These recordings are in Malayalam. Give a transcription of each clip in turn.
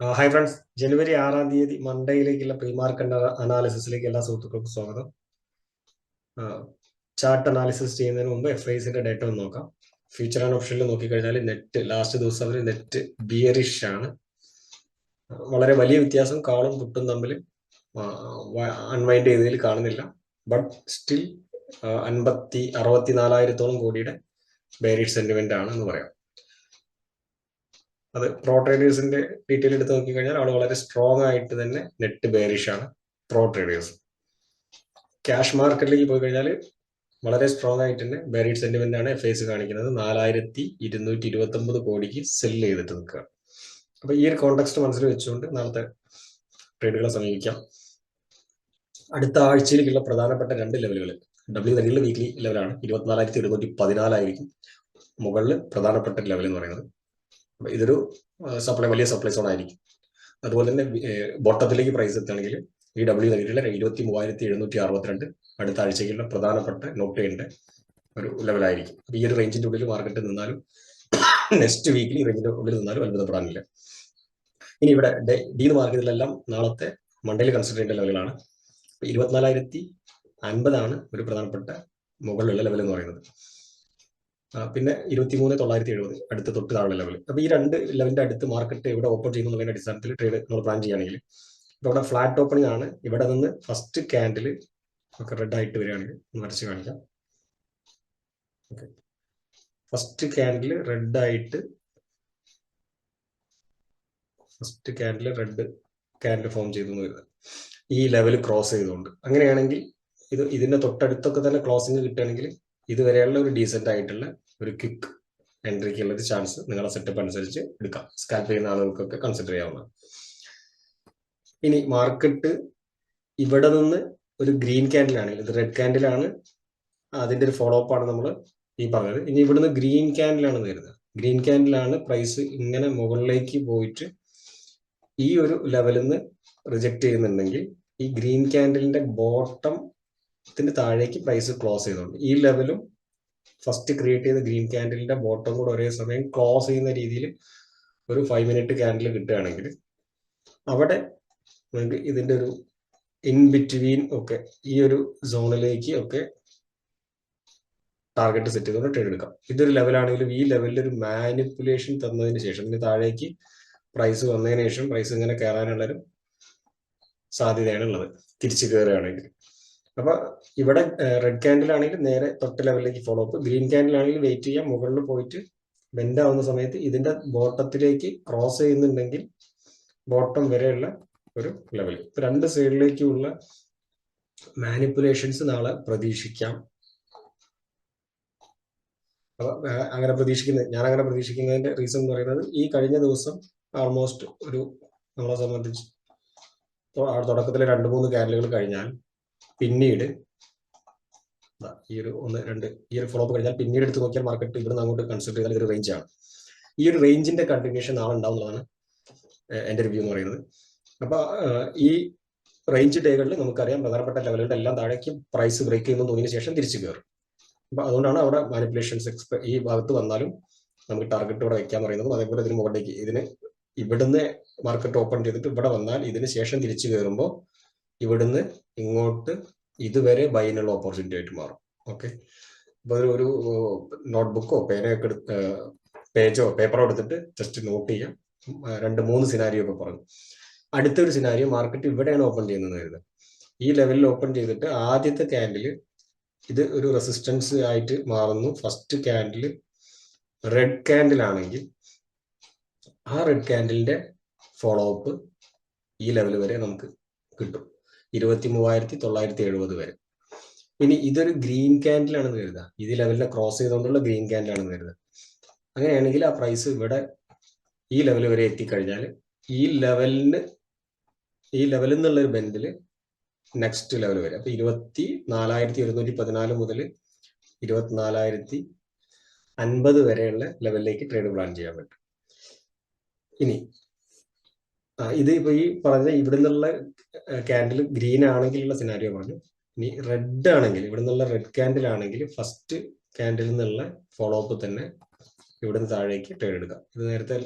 Hi friends. ജനുവരി ആറാം തീയതി മൺഡേയിലേക്കുള്ള പ്രീ മാർക്കറ്റ് അനാലിസിസിലേക്ക് എല്ലാ സുഹൃത്തുക്കൾക്കും സ്വാഗതം. ചാർട്ട് അനാലിസിസ് ചെയ്യുന്നതിന് മുമ്പ് എഫ് ഐസിന്റെ ഡേറ്റ ഒന്ന് നോക്കാം. ഫ്യൂച്ചർ ആൻഡ് ഓപ്ഷനിൽ നോക്കിക്കഴിഞ്ഞാൽ നെറ്റ് ലാസ്റ്റ് ദിവസം അവർ നെറ്റ് ബിയറിഷ് ആണ്. വളരെ വലിയ വ്യത്യാസം കാളും പുട്ടും തമ്മിൽ അൺവൈൻഡ് ചെയ്തതിൽ കാണുന്നില്ല. ബട്ട് സ്റ്റിൽ അൻപത്തി അറുപത്തി നാലായിരത്തോളം കോടിയുടെ ബേരിഷ് സെന്റിമെന്റ് ആണ് എന്ന് പറയാം. അത് പ്രോ ട്രേഡേഴ്സിന്റെ ഡീറ്റെയിൽ എടുത്ത് നോക്കിക്കഴിഞ്ഞാൽ അവിടെ വളരെ സ്ട്രോങ് ആയിട്ട് തന്നെ നെറ്റ് ബേറിഷ് ആണ് പ്രോ ട്രേഡേഴ്സ് ക്യാഷ് മാർക്കറ്റിലേക്ക് പോയി കഴിഞ്ഞാൽ വളരെ സ്ട്രോങ് ആയിട്ട് തന്നെ ബേറിഡ് സെന്റിമെന്റ് ആണ് എഫ് ഐസ് കാണിക്കുന്നത്. നാലായിരത്തി ഇരുന്നൂറ്റി ഇരുപത്തി ഒമ്പത് കോടിക്ക് സെൽ ചെയ്തിട്ട് നിൽക്കുക. അപ്പൊ ഈ ഒരു കോണ്ടെക്സ്റ്റ് മനസ്സിൽ വെച്ചുകൊണ്ട് നാളത്തെ ട്രേഡുകളെ സമീപിക്കാം. അടുത്ത ആഴ്ചയിലേക്കുള്ള പ്രധാനപ്പെട്ട രണ്ട് ലെവലുകൾ ഡബ്ല്യു തന്നെയുള്ള വീക്ക്ലി ലെവലാണ് ഇരുപത്തിനാലായിരത്തി ഇരുന്നൂറ്റി പതിനാലായിരിക്കും മുകളിൽ പ്രധാനപ്പെട്ട ലെവൽ എന്ന് പറയുന്നത്. ഇതൊരു സപ്ലൈ വലിയ സപ്ലൈ സോൺ ആയിരിക്കും. അതുപോലെ തന്നെ ബോട്ടത്തിലേക്ക് പ്രൈസ് എത്തുകയാണെങ്കിൽ ഈ ഡബ്ല്യു നൽകിയിട്ടുള്ള ഇരുപത്തി മൂവായിരത്തി എഴുന്നൂറ്റി അറുപത്തിരണ്ട് അടുത്ത ആഴ്ചയ്ക്കുള്ള പ്രധാനപ്പെട്ട നോട്ട് ചെയ്യേണ്ട ഒരു ലെവലായിരിക്കും ഈ ഒരു റേഞ്ചിന്റെ ഉള്ളിൽ മാർക്കറ്റ് നിന്നാലും നെക്സ്റ്റ് വീക്കിൽ ഈ റേഞ്ചിന്റെ ഉള്ളിൽ നിന്നാലും അത്ഭുതപ്പെടാനില്ല. ഇനി ഇവിടെ ഡി മാർക്കറ്റിലെല്ലാം നാളത്തെ മണ്ടയിൽ കൺസിഡർ ചെയ്യേണ്ട ലെവലുകളാണ് ഇരുപത്തിനാലായിരത്തി അൻപതാണ് ഒരു പ്രധാനപ്പെട്ട മുകളിലുള്ള ലെവൽ എന്ന് പറയുന്നത്. പിന്നെ ഇരുപത്തി മൂന്ന് തൊള്ളായിരത്തി എഴുപത് അടുത്ത തൊട്ട് താഴെ ലെവൽ അപ്പൊ ഈ രണ്ട് ലെവലിന്റെ അടുത്ത് മാർക്കറ്റ് ഇവിടെ ഓപ്പൺ ചെയ്യുന്നതിന്റെ അടിസ്ഥാനത്തിൽ ട്രേഡ് നമ്മൾ പ്ലാൻ ചെയ്യുകയാണെങ്കിൽ ഇപ്പൊ ഇവിടെ ഫ്ലാറ്റ് ഓപ്പണിംഗ് ആണ്. ഇവിടെ നിന്ന് ഫസ്റ്റ് ക്യാൻഡിൽ ഒക്കെ റെഡ് ആയിട്ട് വരികയാണെങ്കിൽ വരച്ച് കാണിക്കാം. ഫസ്റ്റ് ക്യാൻഡിൽ റെഡ് ആയിട്ട് first candle red candle form ചെയ്തു വരുന്നത് ഈ ലെവൽ ക്രോസ് ചെയ്തുകൊണ്ട്. അങ്ങനെയാണെങ്കിൽ ഇത് ഇതിന്റെ തൊട്ടടുത്തൊക്കെ തന്നെ ക്ലോസിംഗ് കിട്ടുകയാണെങ്കിൽ ഇതുവരെയുള്ള ഒരു ഡീസെന്റ് ആയിട്ടുള്ള ഒരു ക്വിക്ക് എൻട്രിക്കുള്ള ഒരു ചാൻസ് നിങ്ങളുടെ സെറ്റപ്പ് അനുസരിച്ച് എടുക്കാം. സ്കാൽപ്പ് ചെയ്യുന്ന ആളുകൾക്കൊക്കെ കൺസിഡർ ചെയ്യാവുന്നതാണ്. ഇനി മാർക്കറ്റ് ഇവിടെ നിന്ന് ഒരു ഗ്രീൻ ക്യാൻഡിലാണ് ഇത് റെഡ് ക്യാൻഡിലാണ് അതിന്റെ ഒരു ഫോളോ അപ്പ് ആണ് നമ്മൾ ഈ പറഞ്ഞത്. ഇനി ഇവിടുന്ന് ഗ്രീൻ ക്യാൻഡിലാണ് വരുന്നത്. ഗ്രീൻ ക്യാൻഡിലാണ് പ്രൈസ് ഇങ്ങനെ മുകളിലേക്ക് പോയിട്ട് ഈ ഒരു ലെവലിൽ നിന്ന് റിജക്ട് ചെയ്യുന്നുണ്ടെങ്കിൽ ഈ ഗ്രീൻ ക്യാൻഡിലിന്റെ ബോട്ടം ത്തിന്റെ താഴേക്ക് പ്രൈസ് ക്ലോസ് ചെയ്തുകൊണ്ട് ഈ ലെവലും ഫസ്റ്റ് ക്രിയേറ്റ് ചെയ്ത ഗ്രീൻ ക്യാൻഡിലിന്റെ ബോട്ടം കൂടെ ഒരേ സമയം ക്ലോസ് ചെയ്യുന്ന രീതിയിൽ ഒരു ഫൈവ് മിനിറ്റ് ക്യാൻഡിൽ കിട്ടുകയാണെങ്കിൽ അവിടെ നമുക്ക് ഇതിന്റെ ഒരു ഇൻ ബിറ്റ്വീൻ ഒക്കെ ഈ ഒരു സോണിലേക്ക് ഒക്കെ ടാർഗറ്റ് സെറ്റ് ചെയ്തുകൊണ്ട് ട്രേഡ് എടുക്കാം. ഇതൊരു ലെവലാണെങ്കിലും ഈ ലെവലിൽ ഒരു മാനിപ്പുലേഷൻ തന്നതിന് ശേഷം ഇതിന് താഴേക്ക് പ്രൈസ് വന്നതിന് ശേഷം പ്രൈസ് ഇങ്ങനെ കയറാനുള്ളൊരു സാധ്യതയാണ് ഉള്ളത്. തിരിച്ചു കയറുകയാണെങ്കിൽ അപ്പൊ ഇവിടെ റെഡ് ക്യാൻഡിൽ ആണെങ്കിൽ നേരെ തൊട്ട് ലെവലിലേക്ക് ഫോളോ അപ്പ് ഗ്രീൻ ക്യാൻഡിൽ ആണെങ്കിൽ വെയിറ്റ് ചെയ്യാം. മുകളിൽ പോയിട്ട് ബെൻഡ് ആവുന്ന സമയത്ത് ഇതിന്റെ ബോട്ടത്തിലേക്ക് ക്രോസ് ചെയ്യുന്നുണ്ടെങ്കിൽ ബോട്ടം വരെയുള്ള ഒരു ലെവൽ രണ്ട് സൈഡിലേക്കുള്ള മാനിപ്പുലേഷൻസ് നാളെ പ്രതീക്ഷിക്കാം. അങ്ങനെ പ്രതീക്ഷിക്കുന്നത് ഞാൻ അങ്ങനെ പ്രതീക്ഷിക്കുന്നതിന്റെ റീസൺ എന്ന് പറയുന്നത് ഈ കഴിഞ്ഞ ദിവസം ആൾമോസ്റ്റ് ഒരു നമ്മളെ സംബന്ധിച്ച് തുടക്കത്തിലെ രണ്ട് മൂന്ന് കാരലുകൾ കഴിഞ്ഞാൽ പിന്നീട് ഈ ഒരു ഒന്ന് രണ്ട് ഈ ഒരു ഫോളോ കഴിഞ്ഞാൽ പിന്നീട് എടുത്ത് നോക്കിയാൽ മാർക്കറ്റ് ഇവിടുന്ന് അങ്ങോട്ട് കൺസിഡർ ചെയ്താൽ ഒരു റേഞ്ച് ആണ്. ഈ ഒരു റേഞ്ചിന്റെ കണ്ടിന്യൂഷൻ നാളെ ഉണ്ടാവുന്നതാണ് എന്റെ റിവ്യൂ എന്ന് പറയുന്നത്. അപ്പൊ ഈ റേഞ്ച് ഡേകളിൽ നമുക്കറിയാം പ്രധാനപ്പെട്ട ലെവലുകളുടെ എല്ലാം താഴേക്ക് പ്രൈസ് ബ്രേക്ക് ചെയ്യുന്ന തോന്നിയതിനു ശേഷം തിരിച്ചു കയറും. അപ്പൊ അതുകൊണ്ടാണ് അവിടെ മാനിപ്പുലേഷൻസ് ഈ ഭാഗത്ത് വന്നാലും നമുക്ക് ടാർഗറ്റ് ഇവിടെ വെക്കാൻ പറയുന്നതും അതേപോലെ ഇതിന് മുകളിലേക്ക് ഇതിന് ഇവിടുന്ന് മാർക്കറ്റ് ഓപ്പൺ ചെയ്തിട്ട് ഇവിടെ വന്നാൽ ഇതിന് ശേഷം തിരിച്ചു കയറുമ്പോൾ ഇവിടുന്ന് ഇങ്ങോട്ട് ഇതുവരെ ബൈനുള്ള ഓപ്പർച്യൂണിറ്റി ആയിട്ട് മാറും. ഓക്കെ അപ്പൊ ഒരു നോട്ട്ബുക്കോ പേനയൊക്കെ എടുത്ത് പേജോ പേപ്പറോ എടുത്തിട്ട് ജസ്റ്റ് നോട്ട് ചെയ്യാം. രണ്ട് മൂന്ന് സിനാരിയോ ഒക്കെ പറഞ്ഞു. അടുത്തൊരു സിനാരിയോ മാർക്കറ്റ് ഇവിടെയാണ് ഓപ്പൺ ചെയ്യുന്നത് കരുതുക ഈ ലെവലിൽ ഓപ്പൺ ചെയ്തിട്ട് ആദ്യത്തെ ക്യാൻഡിൽ ഇത് ഒരു റെസിസ്റ്റൻസ് ആയിട്ട് മാറുന്നു. ഫസ്റ്റ് ക്യാൻഡിൽ റെഡ് ക്യാൻഡിൽ ആണെങ്കിൽ ആ റെഡ് ക്യാൻഡിലിന്റെ ഫോളോ അപ്പ് ഈ ലെവൽ വരെ നമുക്ക് കിട്ടും. ഇരുപത്തി മൂവായിരത്തി തൊള്ളായിരത്തി എഴുപത് വരെ. ഇനി ഇതൊരു ഗ്രീൻ ക്യാൻഡിലാണെന്ന് കരുതുക. ഇത് ലെവലിനെ ക്രോസ് ചെയ്തുകൊണ്ടുള്ള ഗ്രീൻ ക്യാൻഡിലാണെന്ന് കരുതുക. അങ്ങനെയാണെങ്കിൽ ആ പ്രൈസ് ഇവിടെ ഈ ലെവൽ വരെ എത്തിക്കഴിഞ്ഞാൽ ഈ ലെവലിന് ഈ ലെവലിൽ നിന്നുള്ള ഒരു ബെൻഡിൽ നെക്സ്റ്റ് ലെവൽ വരെ. അപ്പൊ ഇരുപത്തി നാലായിരത്തി ഒരുന്നൂറ്റി പതിനാല് മുതൽ ഇരുപത്തിനാലായിരത്തി അൻപത് വരെയുള്ള ലെവലിലേക്ക് ട്രേഡ് പ്ലാൻ ചെയ്യാൻ പറ്റും. ഇനി ഇത് ഇപ്പൊ ഈ പറഞ്ഞ ഇവിടെ നിന്നുള്ള ക്യാൻഡിൽ ഗ്രീൻ ആണെങ്കിലുള്ള സിനാരിയോ പറഞ്ഞു ഇനി റെഡ് ആണെങ്കിൽ ഇവിടെ നിന്നുള്ള റെഡ് ക്യാൻഡിൽ ആണെങ്കിൽ ഫസ്റ്റ് ക്യാൻഡിൽ നിന്നുള്ള ഫോളോ അപ്പ് തന്നെ ഇവിടെ നിന്ന് താഴേക്ക് ട്രേഡ് എടുക്കാം ഇത് നേരത്തെ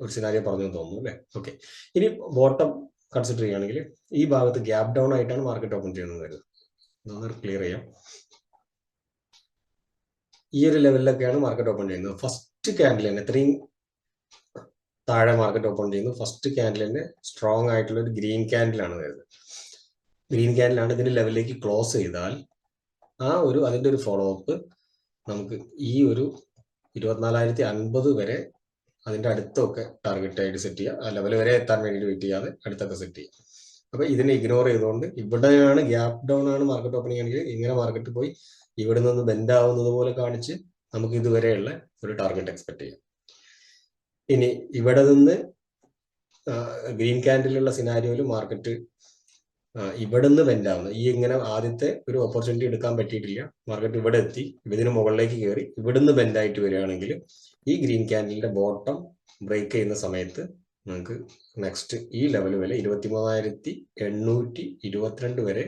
ഒരു സിനാരിയോ പറഞ്ഞു തോന്നുന്നു അല്ലേ? ഓക്കെ ഇനി ബോട്ടം കൺസിഡർ ചെയ്യുകയാണെങ്കിൽ ഈ ഭാഗത്ത് ഗ്യാപ് ഡൗൺ ആയിട്ടാണ് മാർക്കറ്റ് ഓപ്പൺ ചെയ്യുന്നത് വരുന്നത്. ക്ലിയർ ചെയ്യാം. ഈ ഒരു ലെവലിലൊക്കെയാണ് മാർക്കറ്റ് ഓപ്പൺ ചെയ്യുന്നത്. ഫസ്റ്റ് ക്യാൻഡിൽ തന്നെ ഇത്രയും താഴെ മാർക്കറ്റ് ഓപ്പൺ ചെയ്യുന്നു. ഫസ്റ്റ് ക്യാൻഡിൽ തന്നെ സ്ട്രോങ് ആയിട്ടുള്ള ഒരു ഗ്രീൻ ക്യാൻഡിലാണ് വരുന്നത്. ഗ്രീൻ ക്യാൻഡിലാണ് ഇതിന്റെ ലെവലിലേക്ക് ക്ലോസ് ചെയ്താൽ ആ ഒരു അതിന്റെ ഒരു ഫോളോ അപ്പ് നമുക്ക് ഈ ഒരു ഇരുപത്തിനാലായിരത്തി അൻപത് വരെ അതിന്റെ അടുത്തൊക്കെ ടാർഗറ്റ് ആയിട്ട് സെറ്റ് ചെയ്യുക ആ ലെവൽ വരെ എത്താൻ വേണ്ടിയിട്ട് വെയിറ്റ് ചെയ്യാതെ അടുത്തൊക്കെ സെറ്റ് ചെയ്യുക അപ്പൊ ഇതിനെ ഇഗ്നോർ ചെയ്തുകൊണ്ട് ഇവിടെയാണ് ഗ്യാപ് ഡൗൺ ആണ് മാർക്കറ്റ് ഓപ്പണിംഗ് ആണെങ്കിൽ ഇങ്ങനെ മാർക്കറ്റ് പോയി ഇവിടെ നിന്ന് ബെൻഡ് ആവുന്നത് പോലെ കാണിച്ച് നമുക്ക് ഇതുവരെയുള്ള ഒരു ടാർഗറ്റ് എക്സ്പെക്ട് ചെയ്യാം. ഇനി ഇവിടെ നിന്ന് ഗ്രീൻ ക്യാൻഡിലുള്ള സിനാരിയോയിൽ മാർക്കറ്റ് ഇവിടെ നിന്ന് ബെൻഡ് ഈ ഇങ്ങനെ ആദ്യത്തെ ഒരു ഓപ്പർച്യൂണിറ്റി എടുക്കാൻ പറ്റിയിട്ടില്ല. മാർക്കറ്റ് ഇവിടെ എത്തി ഇതിന് മുകളിലേക്ക് കയറി ഇവിടെ നിന്ന് ആയിട്ട് വരികയാണെങ്കിൽ ഈ ഗ്രീൻ ക്യാൻഡിലിന്റെ ബോട്ടം ബ്രേക്ക് ചെയ്യുന്ന സമയത്ത് നമുക്ക് നെക്സ്റ്റ് ഈ ലെവൽ വരെ ഇരുപത്തി മൂവായിരത്തി എണ്ണൂറ്റി ഇരുപത്തിരണ്ട് വരെ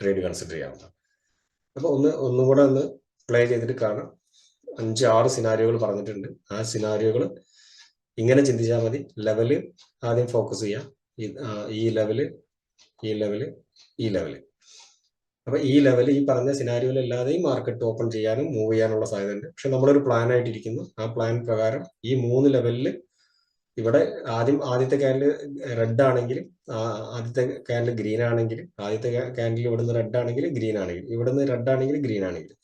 ട്രേഡ് കൺസിഡർ ചെയ്യാവുന്നതാണ് അപ്പൊ ഒന്ന് ഒന്നുകൂടെ ഒന്ന് പ്ലേ ചെയ്തിട്ട് കാണാം. അഞ്ച് ആറ് സിനാരിയോകൾ പറഞ്ഞിട്ടുണ്ട്. ആ സിനാരിയോകൾ ഇങ്ങനെ ചിന്തിച്ചാൽ മതി. ലെവൽ ആദ്യം ഫോക്കസ് ചെയ്യാം. ഈ- ലെവൽ ഈ ലെവൽ ഈ ലെവൽ അപ്പൊ ഈ ലെവൽ ഈ പറഞ്ഞ സിനാരിയോയിൽ അല്ലാതെയും മാർക്കറ്റ് ഓപ്പൺ ചെയ്യാനും മൂവ് ചെയ്യാനുള്ള സാധ്യതയുണ്ട്. പക്ഷെ നമ്മളൊരു പ്ലാൻ ആയിട്ടിരിക്കുന്നു. ആ പ്ലാൻ പ്രകാരം ഈ മൂന്ന് ലെവലിൽ ഇവിടെ ആദ്യം ആദ്യത്തെ ക്യാൻഡിൽ റെഡ് ആണെങ്കിൽ ആദ്യത്തെ ക്യാൻഡിൽ ഗ്രീൻ ആണെങ്കിൽ ആദ്യത്തെ ക്യാൻഡിൽ ഇവിടുന്ന് റെഡ് ആണെങ്കിൽ ഗ്രീൻ ആണെങ്കിൽ ഇവിടുന്ന് റെഡ് ആണെങ്കിൽ ഗ്രീൻ ആണെങ്കിൽ.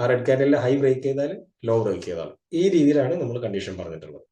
ആ റെഡ് ക്യാൻഡിൽ ഹൈ ബ്രേക്ക് ചെയ്താൽ ലോ ബ്രേക്ക് ചെയ്താൽ ഈ രീതിയിലാണ് നമ്മൾ കണ്ടീഷൻ പറഞ്ഞിട്ടുള്ളത്.